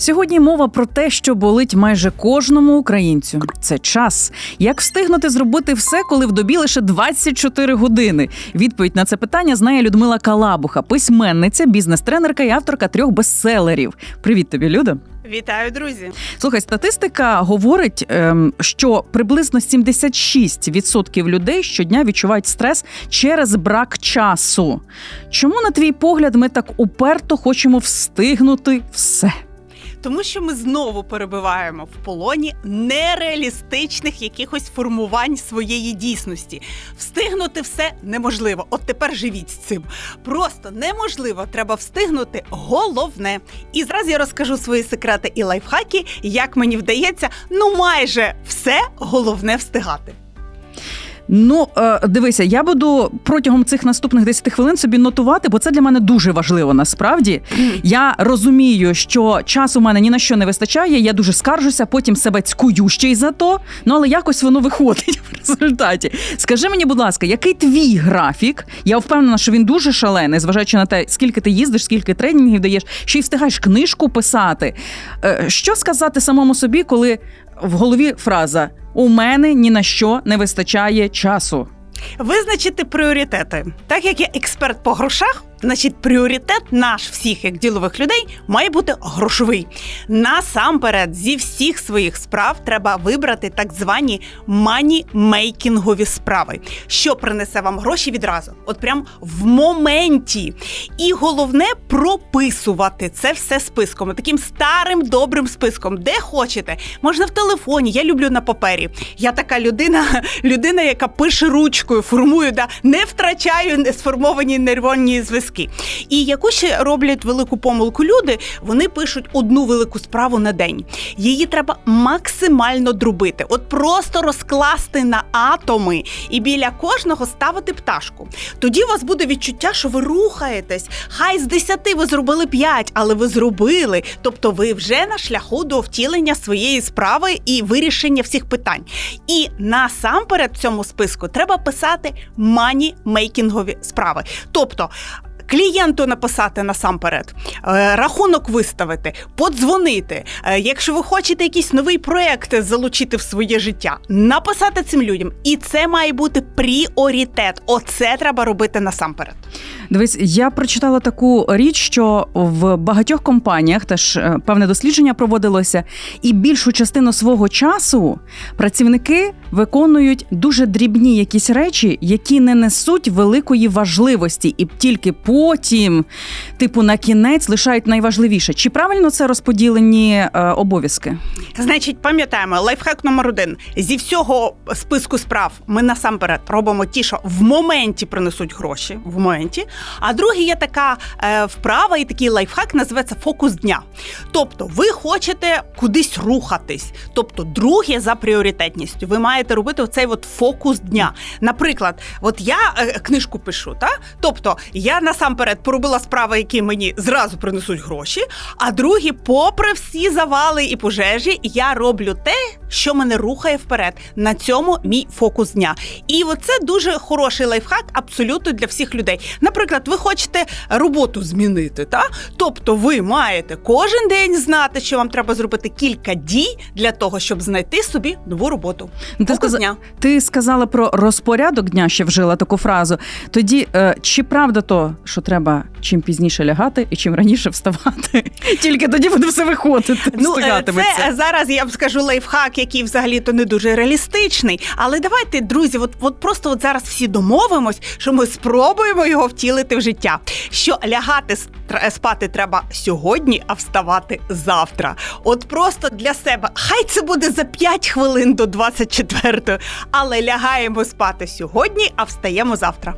Сьогодні мова про те, що болить майже кожному українцю. Це час. Як встигнути зробити все, коли в добі лише 24 години? Відповідь на це питання знає Людмила Калабуха, письменниця, бізнес-тренерка і авторка трьох бестселерів. Привіт тобі, Люда. Вітаю, друзі. Слухай, статистика говорить, ем, що приблизно 76% людей щодня відчувають стрес через брак часу. Чому, на твій погляд, ми так уперто хочемо встигнути все? Тому що ми знову перебуваємо в полоні нереалістичних якихось формувань своєї дійсності. Встигнути все неможливо. От тепер живіть з цим. Просто неможливо. Треба встигнути головне. І зразу я розкажу свої секрети і лайфхаки, як мені вдається, ну майже все головне встигати. Ну, е, дивися, я буду протягом цих наступних 10 хвилин собі нотувати, бо це для мене дуже важливо. Насправді я розумію, що часу в мене ні на що не вистачає. Я дуже скаржуся, потім себе цькую ще й за то. Ну але якось воно виходить в результаті. Скажи мені, будь ласка, який твій графік? Я впевнена, що він дуже шалений, зважаючи на те, скільки ти їздиш, скільки тренінгів даєш, ще й встигаєш книжку писати. Е, Що сказати самому собі, коли в голові фраза у мене ні на що не вистачає часу? Визначити пріоритети. Так як я експерт по грошах, значить пріоритет наш всіх як ділових людей має бути грошовий. Насамперед, зі всіх своїх справ треба вибрати так звані мані-мейкінгові справи, що принесе вам гроші відразу, от прям в моменті. І головне прописувати це все списком, таким старим добрим списком, де хочете. Можна в телефоні. Я люблю на папері. Я така людина, людина, яка пише ручкою, формую, да, не втрачаю сформовані нейронні зв'язки. І яку ще роблять велику помилку люди, вони пишуть одну велику справу на день. Її треба максимально дробити, от просто розкласти на атоми і біля кожного ставити пташку. Тоді у вас буде відчуття, що ви рухаєтесь. Хай з 10 ви зробили 5, але ви зробили. Тобто ви вже на шляху до втілення своєї справи і вирішення всіх питань. І насамперед в цьому списку треба писати мані-мейкінгові справи. Тобто. Клієнту написати насамперед, е, рахунок виставити, подзвонити. Е, Якщо ви хочете якийсь новий проект залучити в своє життя, написати цим людям. І це має бути пріоритет. Оце треба робити насамперед. Дивись, я прочитала таку річ, що в багатьох компаніях теж е, певне дослідження проводилося, і більшу частину свого часу працівники виконують дуже дрібні якісь речі, які не несуть великої важливості, і тільки потім, типу, на кінець лишають найважливіше. Чи правильно це розподілені е, обов'язки? Значить, пам'ятаємо, лайфхак номер один. Зі всього списку справ ми насамперед робимо ті, що в моменті принесуть гроші. В моменті. А другий є така е, вправа і такий лайфхак називається фокус дня. Тобто, ви хочете кудись рухатись. Тобто, друге за пріоритетністю. Ви маєте робити оцей от фокус дня. Наприклад, от я е, книжку пишу, та? тобто я насамперед поробила справи, які мені зразу принесуть гроші. А другі, попри всі завали і пожежі, я роблю те, що мене рухає вперед. На цьому мій фокус дня. І оце дуже хороший лайфхак абсолютно для всіх людей. Наприклад, ви хочете роботу змінити, та? тобто ви маєте кожен день знати, що вам треба зробити кілька дій для того, щоб знайти собі нову роботу. Ну, Ти, сказа- дня. ти сказала про розпорядок дня, ще вжила таку фразу. Тоді е, чи правда то, що треба чим пізніше лягати і чим раніше вставати? Тільки тоді буде все виходити. Ну, е, це зараз я вам скажу лайфхак, який взагалі то не дуже реалістичний. Але давайте, друзі, от, от просто от зараз всі домовимось, що ми спробуємо його втілити в життя. Що лягати спати треба сьогодні, а вставати завтра. От просто для себе. Хай це буде за 5 хвилин до 24-ї, але лягаємо спати сьогодні, а встаємо завтра.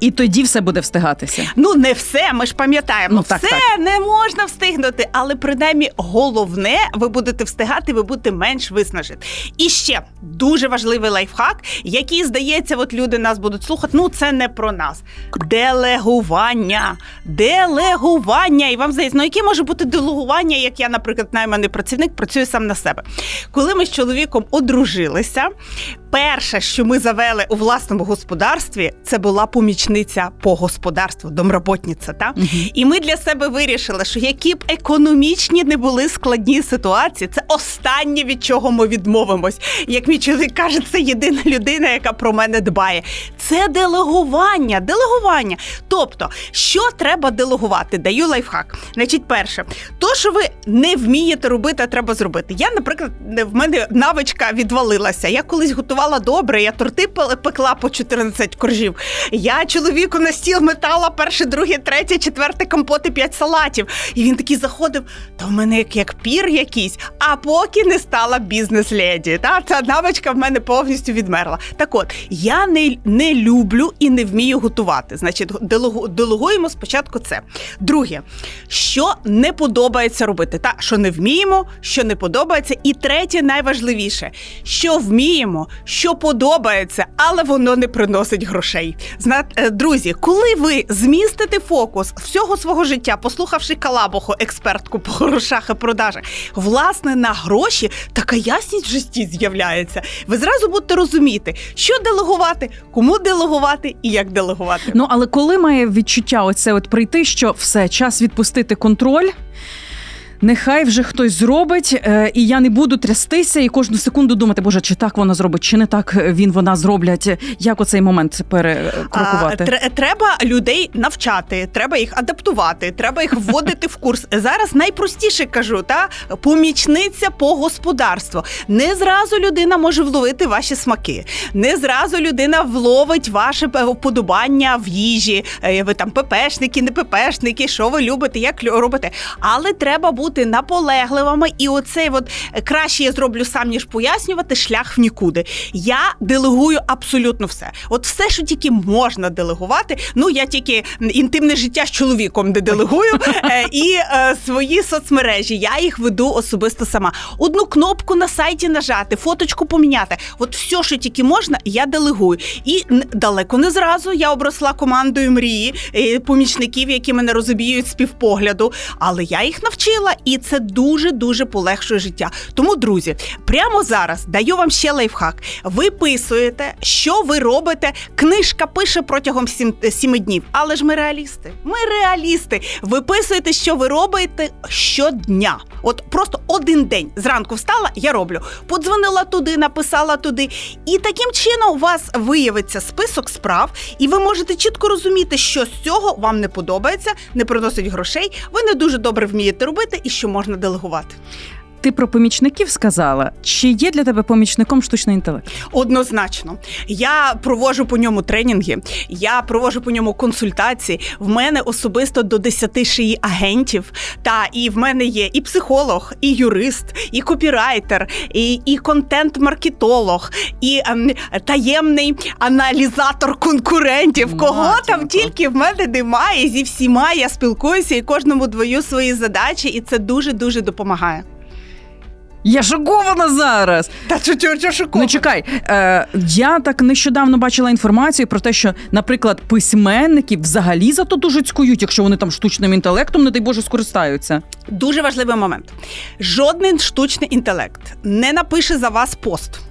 І тоді все буде встигатися. Ну, не все, ми ж пам'ятаємо, Ну, так, все так. не можна встигнути, але принаймні головне, ви будете встигати, ви будете менш виснажити. І ще дуже важливий лайфхак, який здається, от люди нас будуть слухати. Ну, це не про нас. Делегування. Делегування. І вам здається, ну яке може бути делегування, як я, наприклад, найманий працівник, працюю сам на себе. Коли ми з чоловіком одружилися, перше, що ми завели у власному господарстві, це була помічниця по господарству, домроботниця. Та? Мгм. І ми для себе вирішили, що які б економічні не були складні ситуації, це останнє, від чого ми відмовимось. Як мій чоловік каже, це єдина людина, яка про мене дбає. Це делегування. Делегування. Тобто, що треба делегувати? Даю лайфхак. Значить, перше, то, що ви не вмієте робити, а треба зробити. Я, наприклад, в мене навичка відвалилася. Я колись готувала добре, я торти пекла по 14 коржів. Я чоловіку на стіл метала перше, друге, третє, четверте компоти, п'ять салатів. І він такий заходив: та в мене як, як пір якийсь, а поки не стала бізнес-леді. Та ця навичка в мене повністю відмерла. Так от, я не, не люблю і не вмію готувати. Значить, делегу- делегуємо спочатку це. Друге, що не подобається робити, та що не вміємо, що не подобається. І третє, найважливіше, що вміємо, що подобається, але воно не приносить грошей. Зна... е, Друзі, коли ви змістите фокус всього свого життя, послухавши Калабоху, експертку по грошах і продажах, власне на гроші, така ясність в житті з'являється. Ви зразу будете розуміти, що делегувати, кому делегувати і як делегувати. Ну але коли має відчуття оце от прийти, що все, час відпустити контроль. Нехай вже хтось зробить, е, і я не буду трястися і кожну секунду думати, боже, чи так вона зробить, чи не так він вона зроблять. Як оцей момент перекрокувати? Треба людей навчати, треба їх адаптувати, треба їх вводити в курс. Зараз найпростіше кажу, та помічниця по господарству. Не зразу людина може вловити ваші смаки, не зразу людина вловить ваше е, вподобання в їжі. Е, Ви там ППшники, не ППшники, що ви любите, як робите. Але треба бути наполегливими, і оцей от е, краще я зроблю сам, ніж пояснювати шлях в нікуди. Я делегую абсолютно все. От все, що тільки можна делегувати. Ну я тільки інтимне життя з чоловіком не делегую, е, і е, свої соцмережі. Я їх веду особисто сама. Одну кнопку на сайті нажати, фоточку поміняти. От все, що тільки можна, я делегую. І далеко не зразу я обросла командою мрії помічників, які мене розуміють з півпогляду. Але я їх навчила, і це дуже дуже полегшує життя. Тому, друзі, прямо зараз даю вам ще лайфхак. Ви писуєте, що ви робите. Книжка пише протягом сім, сіми днів. Але ж ми реалісти. Ми реалісти. Ви писуєте, що ви робите щодня. От просто один день зранку встала, я роблю. Подзвонила туди, написала туди. І таким чином у вас виявиться список справ, і ви можете чітко розуміти, що з цього вам не подобається, не приносить грошей. Ви не дуже добре вмієте робити і що можна делегувати. Ти про помічників сказала. Чи є для тебе помічником штучний інтелект? Однозначно, я проводжу по ньому тренінги, я проводжу по ньому консультації. В мене особисто до 10 шиї агентів. Та і в мене є і психолог, і юрист, і копірайтер, і, і контент-маркетолог, і ем, таємний аналізатор конкурентів. Кого там тільки в мене немає. Зі всіма я спілкуюся і кожному двою свої задачі, і це дуже дуже допомагає. Я шокована зараз. Та чо, чо, чо. Ну чекай, е, я так нещодавно бачила інформацію про те, що, наприклад, письменники взагалі зато дуже цькують, якщо вони там штучним інтелектом, не дай Боже, скористаються. Дуже важливий момент. Жодний штучний інтелект не напише за вас пост.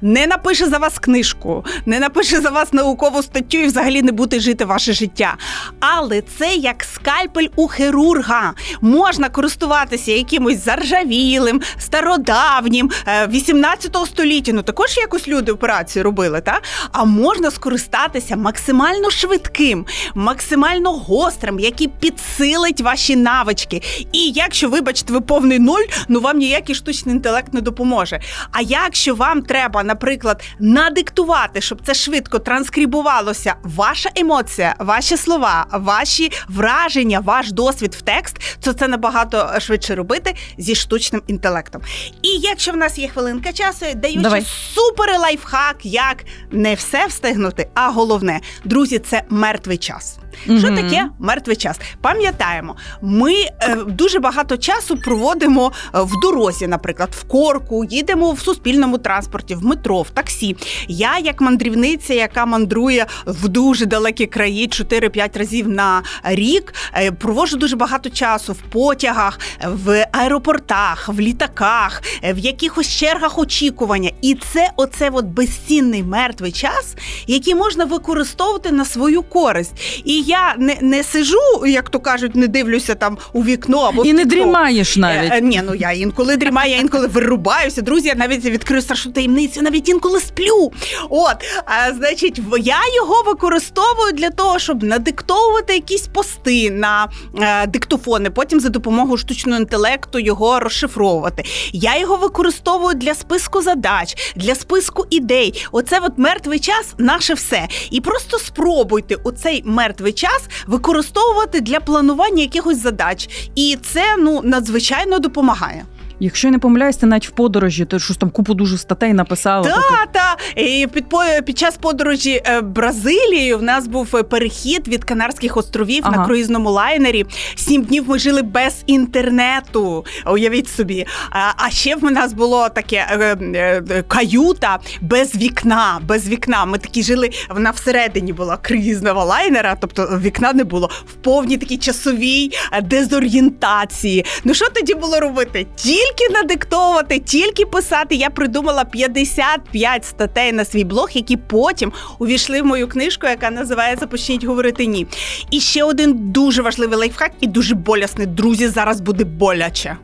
Не напише за вас книжку, не напише за вас наукову статтю і взагалі не буде жити ваше життя. Але це як скальпель у хірурга. Можна користуватися якимось заржавілим, стародавнім, е, 18 століття. Ну також якось люди операції робили, та? А можна скористатися максимально швидким, максимально гострим, який підсилить ваші навички. І якщо, вибачте, ви повний нуль, ну вам ніякий штучний інтелект не допоможе. А якщо вам треба, наприклад, надиктувати, щоб це швидко транскрибувалося, ваша емоція, ваші слова, ваші враження, ваш досвід в текст, то це набагато швидше робити зі штучним інтелектом. І якщо в нас є хвилинка часу, я даю Давай. супер лайфхак, як не все встигнути, а головне, друзі, це мертвий час. Що таке мертвий час? Пам'ятаємо, ми е, дуже багато часу проводимо е, в дорозі, наприклад, в корку, їдемо в суспільному транспорті. в метро, в таксі. Я, як мандрівниця, яка мандрує в дуже далекі краї 4-5 разів на рік, е, проводжу дуже багато часу в потягах, в аеропортах, в літаках, е, в якихось чергах очікування. І це оце от безцінний мертвий час, який можна використовувати на свою користь. І я не, не сижу, як то кажуть, не дивлюся там у вікно або І не дрімаєш навіть. Е, е, ні, ну я інколи дрімаю, я інколи вирубаюся. Друзі, я навіть відкрию страшну таємницю, навіть інколи сплю. От, а, значить, я його використовую для того, щоб надиктовувати якісь пости на е, диктофони, потім за допомогою штучного інтелекту його розшифровувати. Я його використовую для списку задач, для списку ідей. Оце от мертвий час наше все. І просто спробуйте оцей мертвий час використовувати для планування якихось задач. І це ну надзвичайно допомагає. Якщо я не помиляюсь, ти навіть в подорожі, ти щось там купу дуже статей написала. Та, Тобто- та. І під, під час подорожі е, Бразилією в нас був е, перехід від Канарських островів Ага. на круїзному лайнері. Сім днів ми жили без інтернету. Уявіть собі. А, а ще в нас було таке е, каюта без вікна. Без вікна. Ми такі жили. Вона всередині була круїзного лайнера, тобто вікна не було в повній такій часовій дезорієнтації. Ну що тоді було робити? Тільки надиктовувати, тільки писати. Я придумала 55 статей на свій блог, які потім увійшли в мою книжку, яка називається Почніть говорити ні. І ще один дуже важливий лайфхак і дуже болісний. Друзі, зараз буде боляче.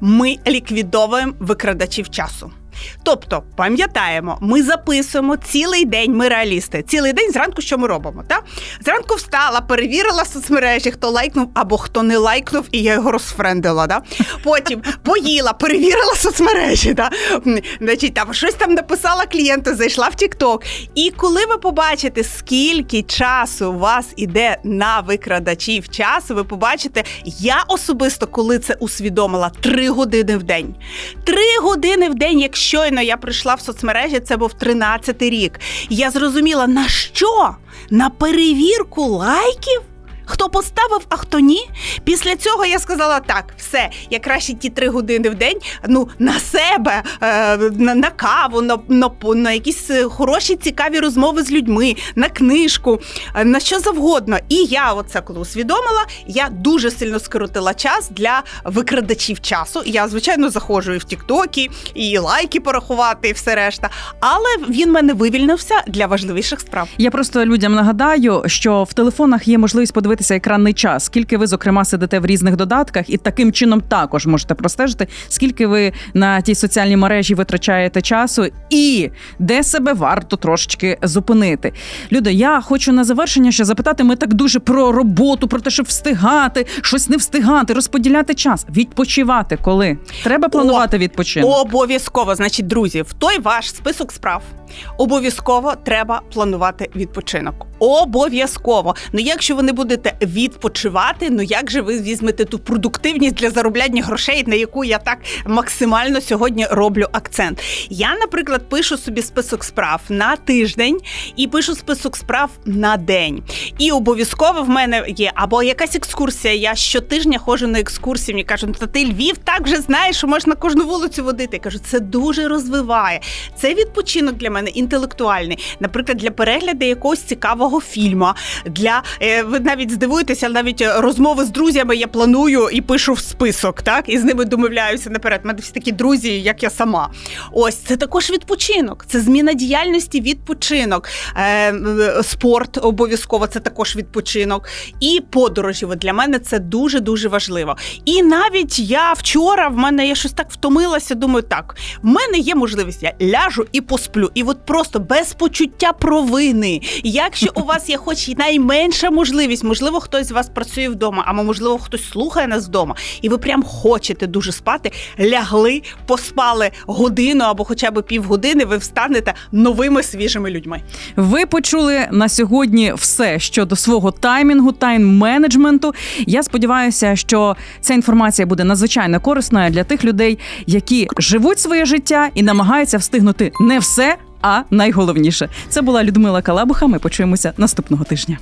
Ми ліквідовуємо викрадачів часу. Тобто, пам'ятаємо, ми записуємо цілий день, ми реалісти. Цілий день зранку що ми робимо? Та? Зранку встала, перевірила соцмережі, хто лайкнув або хто не лайкнув, і я його розфрендила. Да? Потім поїла, перевірила соцмережі. Да? Значить, там щось там написала клієнту, зайшла в TikTok. І коли ви побачите, скільки часу у вас іде на викрадачів часу, ви побачите, я особисто, коли це усвідомила, три години в день. Три години в день, як щойно я прийшла в соцмережі, це був 13-й рік. Я зрозуміла, на що? На перевірку лайків? Хто поставив, а хто ні. Після цього я сказала так: все, я краще ті три години в день ну на себе, е, на, на каву, на, на, на якісь е, хороші цікаві розмови з людьми, на книжку, е, на що завгодно. І я, оце коли усвідомила, я дуже сильно скоротила час для викрадачів часу. Я, звичайно, заходжу і в Тіктокі, і лайки порахувати, і все решта. Але він мене вивільнився для важливіших справ. Я просто людям нагадаю, що в телефонах є можливість подивитися екранний час, скільки ви, зокрема, сидите в різних додатках, і таким чином також можете простежити, скільки ви на тій соціальній мережі витрачаєте часу, і де себе варто трошечки зупинити. Люди, я хочу на завершення ще запитати: ми так дуже про роботу, про те, щоб встигати, щось не встигати, розподіляти час, відпочивати коли треба планувати відпочинок. Обов'язково, значить, друзі, в той ваш список справ обов'язково треба планувати відпочинок. Обов'язково. Ну якщо ви не будете відпочивати, ну як же ви візьмете ту продуктивність для заробляння грошей, на яку я так максимально сьогодні роблю акцент? Я, наприклад, пишу собі список справ на тиждень і пишу список справ на день. І обов'язково в мене є або якась екскурсія. Я щотижня ходжу на екскурсії. Мені кажуть, та ти Львів так вже знаєш, що можна кожну вулицю водити. Я кажу, це дуже розвиває. Це відпочинок для мене інтелектуальний. Наприклад, для перегляду якогось цікавого фільму. Для е, ви навіть здивуєтеся, навіть е, розмови з друзями я планую і пишу в список, так і з ними домовляюся наперед. Мене всі такі друзі, як я сама. Ось це також відпочинок. Це зміна діяльності, відпочинок. Е, е, спорт обов'язково це також відпочинок. І подорожі. От для мене це дуже дуже важливо. І навіть я вчора в мене я щось так втомилася. Думаю, так в мене є можливість, я ляжу і посплю. І от просто без почуття провини. Якщо у вас є хоч найменша можливість, можливо, хтось з вас працює вдома, або можливо хтось слухає нас вдома, і ви прям хочете дуже спати, лягли, поспали годину або хоча б півгодини, ви встанете новими свіжими людьми. Ви почули на сьогодні все щодо свого таймінгу, тайм-менеджменту. Я сподіваюся, що ця інформація буде надзвичайно корисною для тих людей, які живуть своє життя і намагаються встигнути не все, а найголовніше. Це була Людмила Калабуха. Ми почуємося наступного тижня.